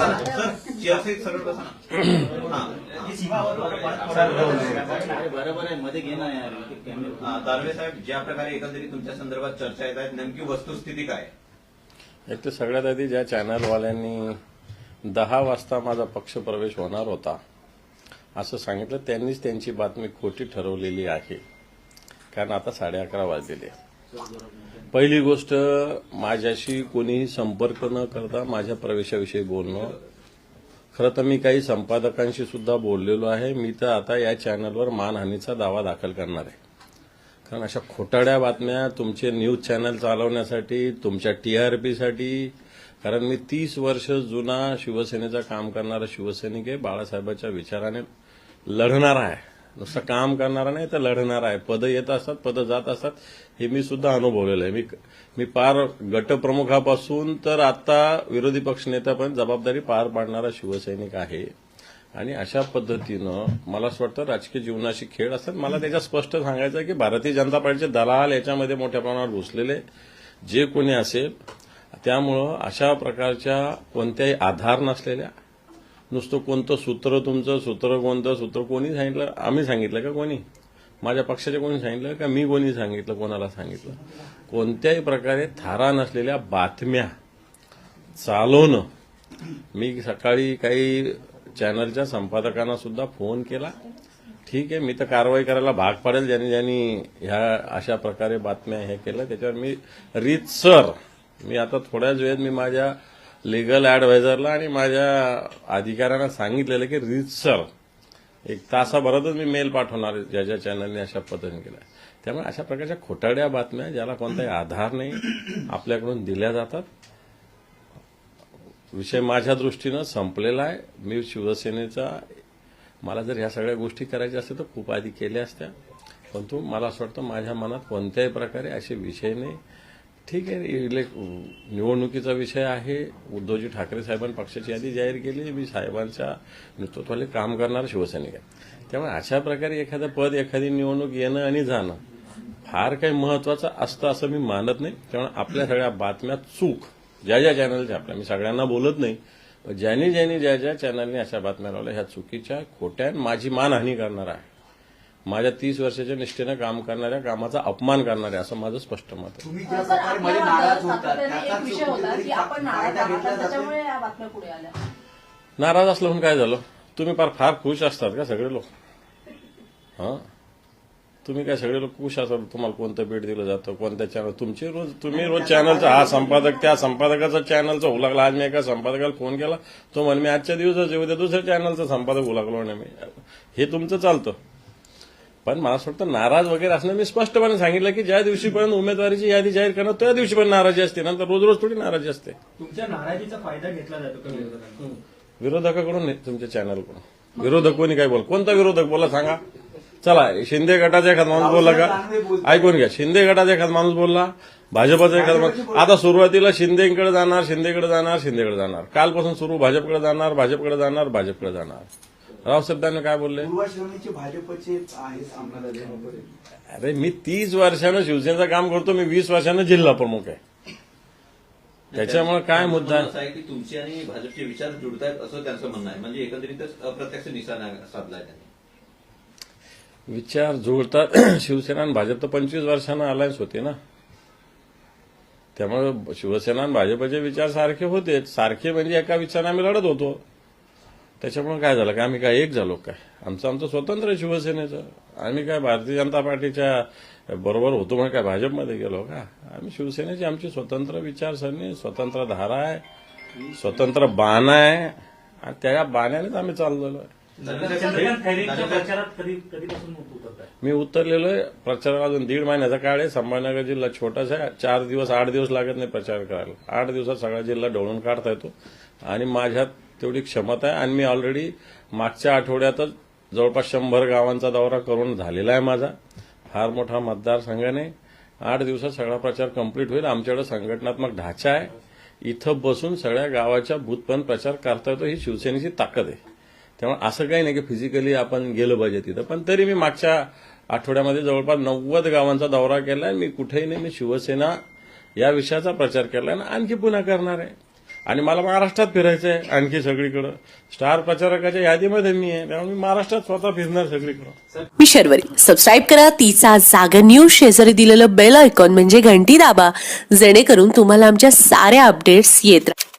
बसा ना. सर चेअरसहित सरळ बसा ना. बरोबर आहे मध्ये घे ना यार कॅमेरा हा, दानवे साहेब ज्या प्रकारे एकंदरीत तुमच्या संदर्भात चर्चा येत आहेत नेमकी वस्तुस्थिती काय एक तर सगळ्यात आधी ज्या चॅनलवाल्यांनी दहा वाजता माझा पक्ष प्रवेश होणार होता असं सांगितलं त्यांनीच त्यांची बातमी खोटी ठरवलेली आहे. कारण आता साडे अकरा वाजलेले पहिली गोष्ट माझ्याशी कोणीही संपर्क न करता माझ्या प्रवेशाविषयी बोलणं. खरं तर मी काही संपादकांशी सुद्धा बोललेलो आहे. मी तर आता या चॅनलवर मानहानीचा दावा दाखल करणार आहे. कारण अशा खोटाड्या बातम्या तुमचे न्यूज चॅनल चालवण्यासाठी तुमच्या टीआरपीसाठी कारण मी तीस वर्ष जुना शिवसेनेचं काम करणारा शिवसैनिक आहे. बाळासाहेबांच्या विचाराने लढणार आहे. नुसतं काम करणारा नाही तर लढणारा आहे. पदं येत असतात पदं जात असतात. हे मी सुद्धा अनुभवलेलं आहे. मी मी पार गटप्रमुखापासून तर आता विरोधी पक्षनेता पण जबाबदारी पार पाडणारा शिवसैनिक आहे. आणि अशा पद्धतीनं मला असं वाटतं राजकीय जीवनाशी खेळ असतात. मला त्याच्यात स्पष्ट सांगायचं आहे की भारतीय जनता पार्टीचे दलाल याच्यामध्ये मोठ्या प्रमाणावर घुसलेले जे कोणी असेल त्यामुळं अशा प्रकारच्या कोणत्याही आधार नसलेल्या नुसतं कोणतं सूत्र तुमचं सूत्र कोणतं सूत्र कोणी सांगितलं? आम्ही सांगितलं का कोणी? माझ्या पक्षाचे कोणी सांगितलं का? मी कोणी सांगितलं? कोणाला सांगितलं? कोणत्याही प्रकारे थारा नसलेल्या बातम्या चालवणं. मी सकाळी काही चॅनलच्या संपादकांना सुद्धा फोन केला. ठीक आहे मी तर कारवाई करायला भाग पाडेल. ज्यांनी ज्यांनी ह्या अशा प्रकारे बातम्या हे केलं त्याच्यावर मी रीतसर मी आता थोड्याच वेळेत मी माझ्या लिगल ॲडवायझरला आणि माझ्या अधिकाऱ्यांना सांगितलेलं की रीतसर एक तासाभरातच मी मेल पाठवणार आहे, ज्या ज्या चॅनलने अशा पद्धतीने केलं त्यामुळे अशा प्रकारच्या खोटाड्या बातम्या ज्याला कोणताही आधार नाही आपल्याकडून दिल्या जातात. विषय माझ्या दृष्टीनं संपलेला आहे. मी शिवसेनेचा मला जर ह्या सगळ्या गोष्टी करायच्या असतील तर खूप आधी केल्या असत्या. परंतु मला असं वाटतं माझ्या मनात कोणत्याही प्रकारे असे विषय नाही. ठीक आहे. इले निवडणुकीचा विषय आहे. उद्धवजी ठाकरे साहेबांनी पक्षाची यादी जाहीर केली. मी साहेबांच्या नेतृत्वाने काम करणारा शिवसैनिक आहे. त्यामुळे अशा प्रकारे एखादं पद एखादी निवडणूक येणं आणि जाणं फार काही महत्वाचं असतं असं मी मानत नाही. त्यामुळे आपल्या सगळ्या बातम्या चूक. ज्या ज्या चॅनलच्या आपल्या. मी सगळ्यांना बोलत नाही. पण ज्यांनी ज्यांनी ज्या ज्या चॅनलने अशा बातम्या लावल्या ह्या चुकीच्या खोट्या माझी मानहानी करणार आहे. माझ्या तीस वर्षाच्या निष्ठेनं काम करणाऱ्या कामाचा अपमान करणाऱ्या असं माझं स्पष्ट मत आहे. तुम्ही ज्या सर, प्रकारे मध्ये आपल्या नाराज होतात सातत्याने त्याचा एक विषय होता की आपण नाराज फायदा आहात घेतला जातो त्याच्यामुळे या बातम्या पुढे आल्या. नाराज असलं म्हणून काय झालं? तुम्ही फार फार खुश असतात का सगळे लोक? हां? तुम्ही काय सगळे लोक खुश असतात? तुम्हाला कोणतं भेट दिलं जातं? कोणत्या चॅनल तुमची रोज तुम्ही रोज चॅनलचा हा संपादक त्या संपादकाचा चॅनलचा होऊ लागला. आज मी एका संपादकाला फोन केला. तो म्हणे मी आजच्या दिवसाच उद्या दुसऱ्या चॅनलचा संपादक होऊ लागलो म्हणे मी. हे तुमचं चालतं. पण मला असं वाटतं नाराज वगैरे असणं मी स्पष्टपणे सांगितलं की ज्या दिवशीपर्यंत उमेदवारीची यादी जाहीर करणार त्या दिवशीपर्यंत नाराजी असते. नंतर रोज रोज थोडी नाराजी असते. तुमच्या नाराजीचा फायदा घेतला जातो विरोधकाकडून? तुमच्या चॅनलकडून. विरोधक कोणी काय बोल कोणता विरोधक? बोला सांगा. चला शिंदे गटाचा एखादा माणूस बोलला का? ऐकून घ्या. शिंदे गटाचा एखादा माणूस बोलला भाजपचा एखादा माणूस आता सुरुवातीला शिंदेकडे जाणार शिंदेकडे जाणार शिंदेकडे जाणार. कालपासून सुरू भाजपकडे जाणार भाजपकडे जाणार भाजपकडे जाणार. रावसाहेबांनी काय बोलले? भाजपचे अरे मी तीस वर्षानं शिवसेनेचं काम करतो मी वीस वर्षानं जिल्हा प्रमुख आहे. त्याच्यामुळे काय मुद्दा? आहे? असं आहे की तुमचे आणि भाजपचे विचार जुळतायत असं त्यांचं म्हणणं आहे. म्हणजे एकंदरीतच अप्रत्यक्ष निशाणा साधलाय त्यांनी. विचार जुळतात शिवसेना आणि भाजप तर पंचवीस वर्षानं अलायन्स होते ना. त्यामुळे शिवसेना आणि भाजपचे विचार सारखे होते सारखे म्हणजे एका विचाराने आम्ही लढत होतो. त्याच्यामुळे काय झालं का आम्ही काय एक झालो काय? आमचं आमचं स्वतंत्र शिवसेनेचं. आम्ही काय भारतीय जनता पार्टीच्या बरोबर होतो म्हणून काय भाजपमध्ये गेलो का? आम्ही शिवसेनेची आमची स्वतंत्र विचारसरणी स्वतंत्र धारा आहे स्वतंत्र बाण आहे. आणि त्या बाण्यानेच आम्ही चाललेलो आहे. मी उतरलेलो आहे. प्रचाराला अजून दीड महिन्याचा काळ आहे. संभाजीनगर जिल्हा छोटासा आहे. चार दिवस आठ दिवस लागत नाही प्रचार करायला. आठ दिवसात सगळा जिल्हा डोळून काढता येतो. आणि माझ्यात तेवढी क्षमता आहे. आणि मी ऑलरेडी मागच्या आठवड्यातच जवळपास शंभर गावांचा दौरा करून झालेला आहे माझा. फार मोठा मतदारसंघाने आठ दिवसात सगळा प्रचार कंप्लीट होईल. आमच्याकडे संघटनात्मक ढाचा आहे. इथं बसून सगळ्या गावाच्या बूथपर्यंत प्रचार करता येतो. ही शिवसेनेची ताकद आहे. त्यामुळे असं काही नाही की फिजिकली आपण गेलं पाहिजे तिथं. पण तरी मी मागच्या आठवड्यामध्ये जवळपास नव्वद गावांचा दौरा केलाय मी कुठेही नाही मी शिवसेना या विषयाचा प्रचार केला आणि आणखी पुन्हा करणार आहे. आणि मला महाराष्ट्रात फिरायचं आहे आणखी सगळीकडं. स्टार प्रचारकाच्या यादीमध्ये मी आहे त्यामुळे मी महाराष्ट्रात स्वतः फिरणार सगळीकडं. मी शर्वरी. सबस्क्राईब करा तिचा जागा न्यूज शेजारी दिलेलं बेल आयकॉन म्हणजे घंटी दाबा जेणेकरून तुम्हाला आमच्या साऱ्या अपडेट्स येत राहतात